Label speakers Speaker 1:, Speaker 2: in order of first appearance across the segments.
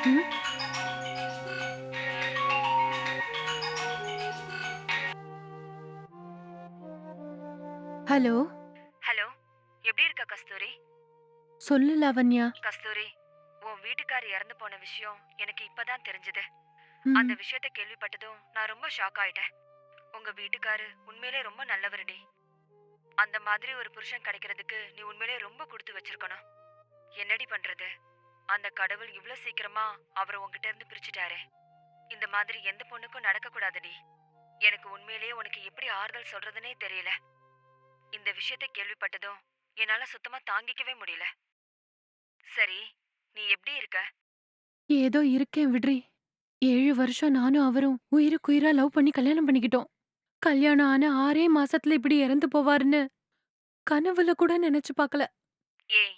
Speaker 1: Hello?
Speaker 2: Hello எப்படி இருக்க கஸ்தூரி?
Speaker 1: சொல்லு லாவண்யா.
Speaker 2: கஸ்தூரி உன் வீட்டுக்கார் இறந்து போன விஷயம் எனக்கு இப்பதான் தெரிஞ்சது. அந்த விஷயத்த கேள்விப்பட்டதும் நான் ரொம்ப ஷாக் ஆயிட்டேன். உங்க வீட்டுக்காரு உண்மையிலே ரொம்ப நல்லவருடி. அந்த மாதிரி ஒரு புருஷன் கிடைக்கிறதுக்கு நீ உண்மையிலே ரொம்ப கொடுத்து வச்சிருக்கணும். என்னடி பண்றது? அந்த கடவுள் இவ்ளோ சீக்கிரமா அவரை உன்கிட்ட இருந்து பிரிச்சுட்டாரே. இந்த மாதிரி எந்த பொண்ணுக்கும் நடக்க கூடாதுடி எனக்கு உண்மையிலேயே உனக்கு எப்படி ஆறுதல் சொல்றதுனே தெரியல. இந்த விஷயத்த கேள்விப்பட்டதும் என்னால சுத்தமா தாங்கிக்கவே முடியல. சரி நீ எப்படி இருக்க?
Speaker 1: ஏதோ இருக்கேன் விட்ரி ஏழு வருஷம் நானும் அவரும் உயிருக்குயிரா லவ் பண்ணி கல்யாணம் பண்ணிக்கிட்டோம். கல்யாணம் ஆன ஆறே மாசத்துல இப்படி இறந்து போவாருன்னு கனவுல கூட நினைச்சு பார்க்கல.
Speaker 2: ஏய்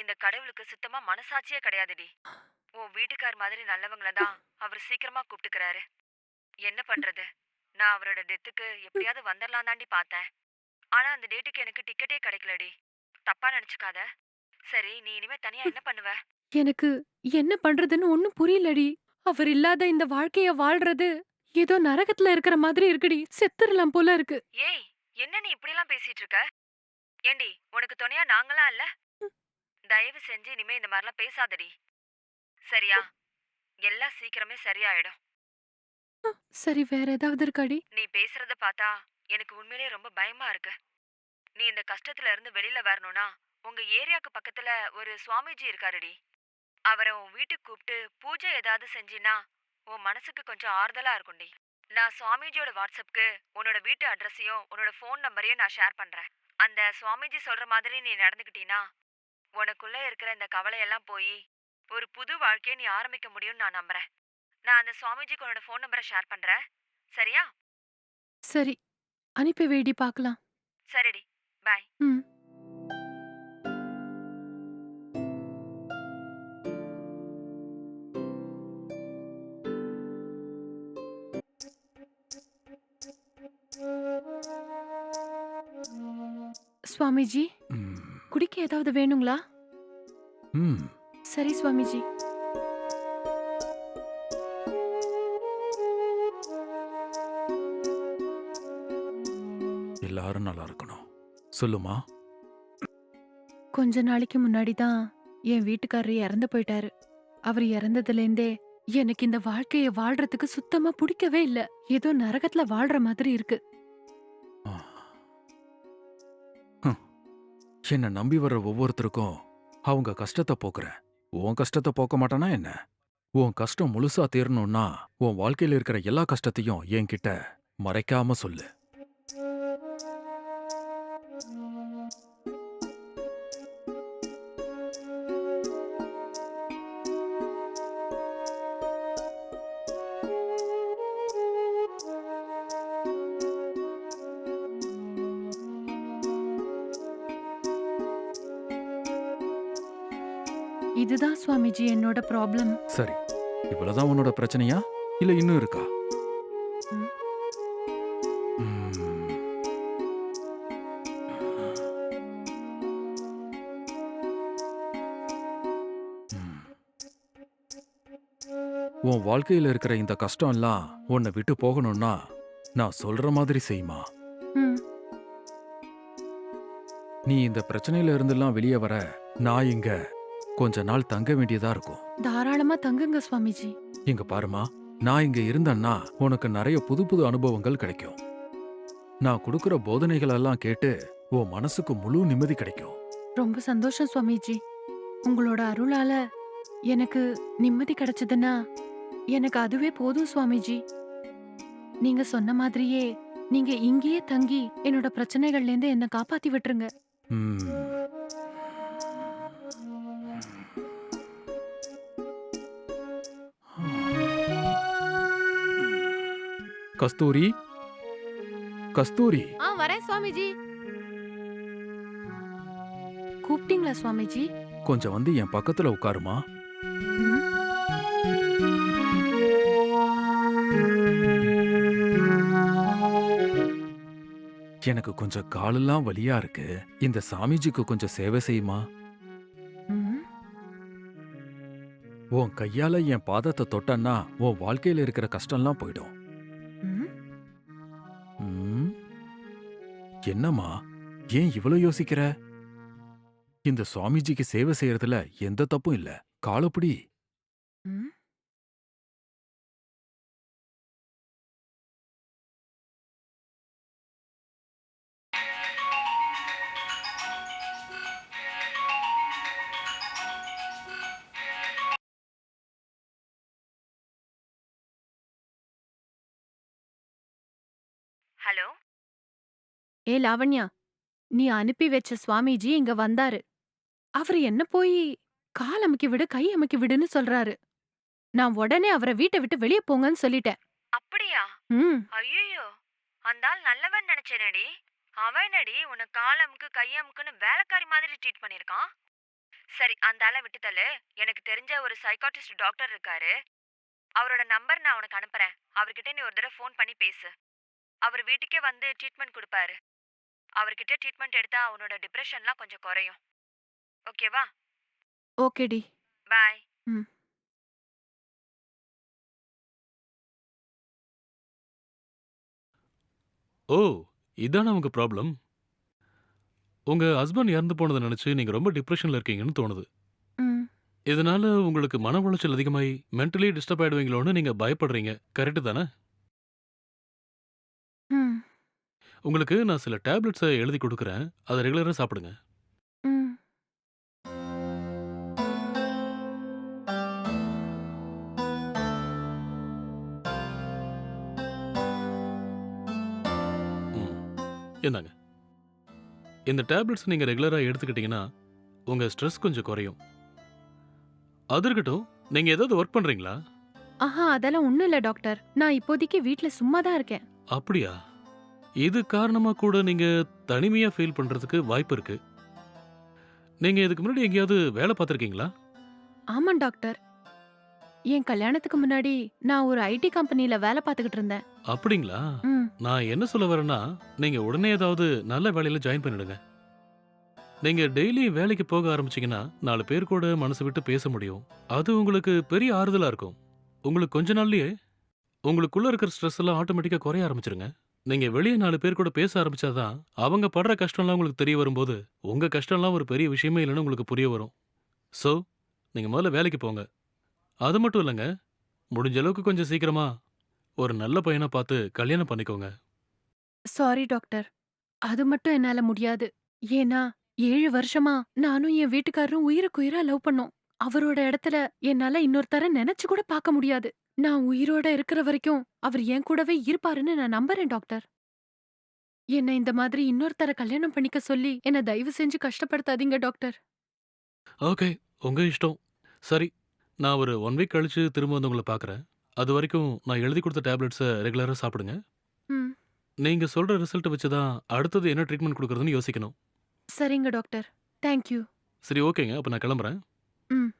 Speaker 2: இந்த கடவுளுக்கு சுத்தமா மனசாட்சியே கிடையாதுடி. உன் வீட்டுக்கார் மாதிரி நல்லவங்கள தான் அவர் சீக்கிரமா கூப்பிட்டுக்கிறாரு. என்ன பண்றது? நான் அவரோட டெத்துக்கு எப்படியாவது வந்துடலாம் தாண்டி பார்த்தேன். ஆனா அந்த டேட்டுக்கு எனக்கு டிக்கெட்டே கிடைக்கலடி. தப்பா நினைச்சுக்காத. சரி நீ இனிமே தனியா என்ன பண்ணுவ?
Speaker 1: எனக்கு என்ன பண்றதுன்னு ஒண்ணும் புரியலடி. அவர் இல்லாத இந்த வாழ்க்கைய வாழ்றது ஏதோ நரகத்துல இருக்கிற மாதிரி இருக்குடி. செத்துறலாம் போல இருக்கு.
Speaker 2: ஏய் என்ன நீ இப்படிலாம் பேசிட்டு இருக்க? ஏண்டி உனக்கு துணையா நாங்களாம் இல்ல? தயவு செஞ்சு இனிமே இந்த மாதிரிலாம் பேசாதடி. சரியா? எல்லாம் சீக்கிரமே சரியாயிடும்.
Speaker 1: சரி வேற ஏதாவது இருக்காடி?
Speaker 2: நீ பேசுறத பார்த்தா எனக்கு உண்மையிலேயே ரொம்ப பயமா இருக்கு. நீ இந்த கஷ்டத்துல இருந்து வெளியில வரணும்னா உங்க ஏரியாக்கு பக்கத்துல ஒரு சுவாமிஜி இருக்காருடி. அவரை உன் வீட்டுக்கு கூப்பிட்டு பூஜை ஏதாவது செஞ்சினா உன் மனசுக்கு கொஞ்சம் ஆறுதலா இருக்கும்டி. நான் சுவாமிஜியோட வாட்ஸ்அப்க்கு உன்னோட வீட்டு அட்ரஸையும் உன்னோட ஃபோன் நம்பரையும் நான் ஷேர் பண்றேன். அந்த சுவாமிஜி சொல்ற மாதிரி நீ நடந்துக்கிட்டீனா உனக்குள்ள இருக்கிற இந்த கவலையெல்லாம் போய் ஒரு புது வாழ்க்கையை நீ ஆரம்பிக்க முடியும்னு நான் நம்புறேன். நான் அந்த சுவாமிஜிக்கு உன்னோட ஃபோன் நம்பரை ஷேர் பண்றேன். சரியா?
Speaker 1: சரி. அனுப்பி வேடி பார்க்கலாம்
Speaker 2: சரிடி. பாய்
Speaker 1: ம். சுவாமிஜி?
Speaker 3: ம்.
Speaker 1: குடிக்க ஏதாவது வேணுங்களா?
Speaker 3: ம்.
Speaker 1: சரி சுவாமிஜி.
Speaker 3: எல்லாரும் நல்லா இருக்கணும். சொல்லுமா?
Speaker 1: கொஞ்ச நாளைக்கு முன்னாடி தான் என் வீட்டுக்காரர் இறந்து போயிட்டாரு. அவர் இறந்ததுலேருந்தே எனக்கு இந்த வாழ்க்கைய வாழ்றதுக்கு சுத்தமா பிடிக்கவே இல்ல. ஏதோ நரகத்துல வாழ்ற மாதிரி இருக்கு.
Speaker 3: என்னை நம்பி வர்ற ஒவ்வொருத்தருக்கும் அவங்க கஷ்டத்தை போக்குறேன். உன் கஷ்டத்தை போக்க மாட்டேனா என்ன? உன் கஷ்டம் முழுசா தீரணும்னா உன் வாழ்க்கையில இருக்கிற எல்லா கஷ்டத்தையும் என்கிட்ட மறைக்காம சொல்லு.
Speaker 1: இதுதான் சுவாமிஜி என்னோட ப்ராப்ளம்
Speaker 3: சரி இவ்வளவுதான் உன்னோட பிரச்சனையா? இல்ல இன்னும் இருக்கா. உன் வாழ்க்கையில இருக்கிற இந்த கஷ்டம்லாம் உன்னை விட்டு போகணும்னா நான் சொல்ற மாதிரி செய்யுமா? நீ இந்த பிரச்சனையில இருந்தெல்லாம் வெளியே வர நான் இங்க கொஞ்ச நாள் தங்க வேண்டியதா இருக்கும்.
Speaker 1: தாராளமா தங்குங்க சுவாமிஜி.
Speaker 3: இங்க பாருமா நான் இங்க இருந்தேன்னா உனக்கு நிறைய புது புது அனுபவங்கள் கிடைக்கும். நான் கொடுக்கிற போதனைகள் எல்லாம் கேட்டு உன் மனசுக்கு முழு நிம்மதி கிடைக்கும்.
Speaker 1: ரொம்ப சந்தோஷம் சுவாமிஜி. உங்களோட அருளால எனக்கு நிம்மதி கிடைச்சதுன்னா எனக்கு அதுவே போதும் சுவாமிஜி. நீங்க சொன்ன மாதிரியே நீங்க இங்கேயே தங்கி என்னோட பிரச்சனைகள்ல இருந்து என்ன காப்பாத்தி விட்டுருங்க.
Speaker 3: ம். கஸ்தூரி? கஸ்தூரி.
Speaker 1: ஆ வரேன் சுவாமிஜி. கூப்பிட்டீங்களா சுவாமிஜி?
Speaker 3: கொஞ்சம் வந்து என் பக்கத்துல உட்காருமா. எனக்கு கொஞ்சம் காலெல்லாம் வலியா இருக்கு. இந்த சாமிஜிக்கு கொஞ்சம் சேவை செய்யுமா?
Speaker 1: ம்.
Speaker 3: உன் கையால என் பாதத்தை தொட்டன்னா உன் வாழ்க்கையில இருக்கிற கஷ்டம்லாம் போயிடும். என்னம்மா? ஏன் இவ்வளவு யோசிக்கிற? இந்த சுவாமிஜிக்கு சேவை செய்யறதுல எந்த தப்பும் இல்ல. காலப்படி.
Speaker 1: ம்.
Speaker 2: ஹலோ?
Speaker 1: ஏ லாவண்யா நீ அனுப்பி வச்ச சுவாமிஜி இங்க வந்தாரு. அவர் என்ன போய் கால் அமுக்கி விடு கை அமுக்கி விடுன்னு சொல்றாரு. நான் உடனே அவரை வீட்டை விட்டு வெளியே போங்கன்னு சொல்லிட்டேன்.
Speaker 2: அப்படியா?
Speaker 1: ம்.
Speaker 2: ஐயோ அந்த ஆள் நல்லவன் நினைச்சேனடி. அவன் என்னடி உன்னை காலமுக்கு கையமுக்குன்னு வேலைக்காரி மாதிரி ட்ரீட் பண்ணிருக்கான் சரி அந்த ஆளை விட்டு தள்ளு. எனக்கு தெரிஞ்ச ஒரு சைக்காட்டிஸ்ட் டாக்டர் இருக்காரு. அவரோட நம்பர் நான் உனக்கு அனுப்புறேன். அவர்கிட்ட நீ ஒரு தடவை ஃபோன் பண்ணி பேசு. அவர் வீட்டுக்கே வந்து ட்ரீட்மெண்ட் கொடுப்பாரு. அவர்கிட்ட ட்ரீட்மெண்ட் எடுத்தா அவனோட டிப்ரெஷன்லாம் கொஞ்சம் குறையும். ஓகேவா
Speaker 1: ஓகேடி
Speaker 2: பாய்
Speaker 4: ஓ இதானே உங்க ப்ராப்ளம் உங்க ஹஸ்பண்ட் இறந்து போனதை நினைச்சு நீங்க ரொம்ப டிப்ரெஷன்ல இருக்கீங்கன்னு தோணுது.
Speaker 1: ம்.
Speaker 4: இதனால உங்களுக்கு மன உளைச்சல் அதிகமாகி மென்டலி டிஸ்டர்ப் ஆயிடுவீங்களோன்னு நீங்க பயப்படுறீங்க. கரெக்டு தானே
Speaker 1: ம்
Speaker 4: உங்களுக்கு நான் சில டேப்லெட்ஸை எழுதி கொடுக்குறேன். அதை ரெகுலராக சாப்பிடுங்க.
Speaker 1: ம்.
Speaker 4: ம். இந்தாங்க. இந்த டேப்லெட்ஸ் நீங்க ரெகுலராக எடுத்துக்கிட்டீங்கன்னா உங்க ஸ்ட்ரெஸ் கொஞ்சம் குறையும். அது இருக்கட்டும் நீங்க ஏதாவது ஒர்க் பண்றீங்களா?
Speaker 1: ஆஹா அதெல்லாம் ஒண்ணும் இல்ல டாக்டர். நான் இப்போதைக்கு வீட்ல சும்மா தான் இருக்கேன்.
Speaker 4: அப்படியா? இது காரணமா கூட நீங்க தனிமையா ஃபீல் பண்றதுக்கு வாய்ப்பு இருக்கு. நீங்க இதுக்கு முன்னாடி எங்கேயாவது வேலை பார்த்துருக்கீங்களா?
Speaker 1: ஆமா டாக்டர். என் கல்யாணத்துக்கு முன்னாடி நான் ஒரு ஐடி கம்பெனில வேலை பார்த்துக்கிட்டு இருந்தேன்.
Speaker 4: அப்படிங்களா?
Speaker 1: ம்.
Speaker 4: நான் என்ன சொல்ல வரேன்னா நீங்க உடனே ஏதாவது நல்ல வேலையில ஜாயின் பண்ணிடுங்க. நீங்க டெய்லி வேலைக்கு போக ஆரம்பிச்சீங்கன்னா நாலு பேர் கூட மனசு விட்டு பேச முடியும். அது உங்களுக்கு பெரிய ஆறுதலா இருக்கும். உங்களுக்கு கொஞ்ச நாள்லயே உங்களுக்குள்ள இருக்கிற ஸ்ட்ரெஸ் எல்லாம் ஆட்டோமேட்டிக்கா குறைய ஆரம்பிச்சிருங்க. நீங்க வெளியே நாலு பேர் கூட பேச ஆரம்பிச்சாதான் அவங்க படுற கஷ்டம்லாம் உங்களுக்கு தெரிய வரும்போது உங்க கஷ்டம்லாம் ஒரு பெரிய விஷயமே இல்லைன்னு உங்களுக்கு புரிய வரும். ஸோ நீங்க முதல்ல வேலைக்கு போங்க. அது மட்டும் இல்லைங்க முடிஞ்ச அளவுக்கு கொஞ்சம் சீக்கிரமா ஒரு நல்ல பையனை பார்த்து கல்யாணம் பண்ணிக்கோங்க.
Speaker 1: சாரி டாக்டர் அது மட்டும் என்னால முடியாது. ஏன்னா ஏழு வருஷமா நானும் என் வீட்டுக்காரரும் உயிருக்குயிரா லவ் பண்ணோம். அவரோட இடத்துல என்னால இன்னொருத்தர நினைச்சு கூட பார்க்க முடியாது. நான் உயிரோட இருக்கிற வரைக்கும் அவர் என் கூடவே இருப்பாருன்னு நான் நம்புறேன் டாக்டர். என்னை இந்த மாதிரி இன்னொருத்தர கல்யாணம் பண்ணிக்க சொல்லி என்ன தயவு செஞ்சு கஷ்டப்படுத்தாதீங்க டாக்டர்.
Speaker 4: ஓகே உங்க இஷ்டம். சரி நான் ஒரு ஒன் வீக் கழிச்சு திரும்ப வந்து உங்களை பார்க்குறேன் அது வரைக்கும் நான் எழுதி கொடுத்த டேப்லெட்ஸை ரெகுலராக சாப்பிடுங்க.
Speaker 1: ம்.
Speaker 4: நீங்க சொல்ற ரிசல்ட் வச்சு தான் அடுத்தது என்ன ட்ரீட்மெண்ட் கொடுக்குறதுன்னு யோசிக்கணும்.
Speaker 1: சரிங்க டாக்டர். தேங்க்யூ
Speaker 4: சரி ஓகேங்க அப்போ நான் கிளம்புறேன்.
Speaker 1: ம்.
Speaker 4: ம்.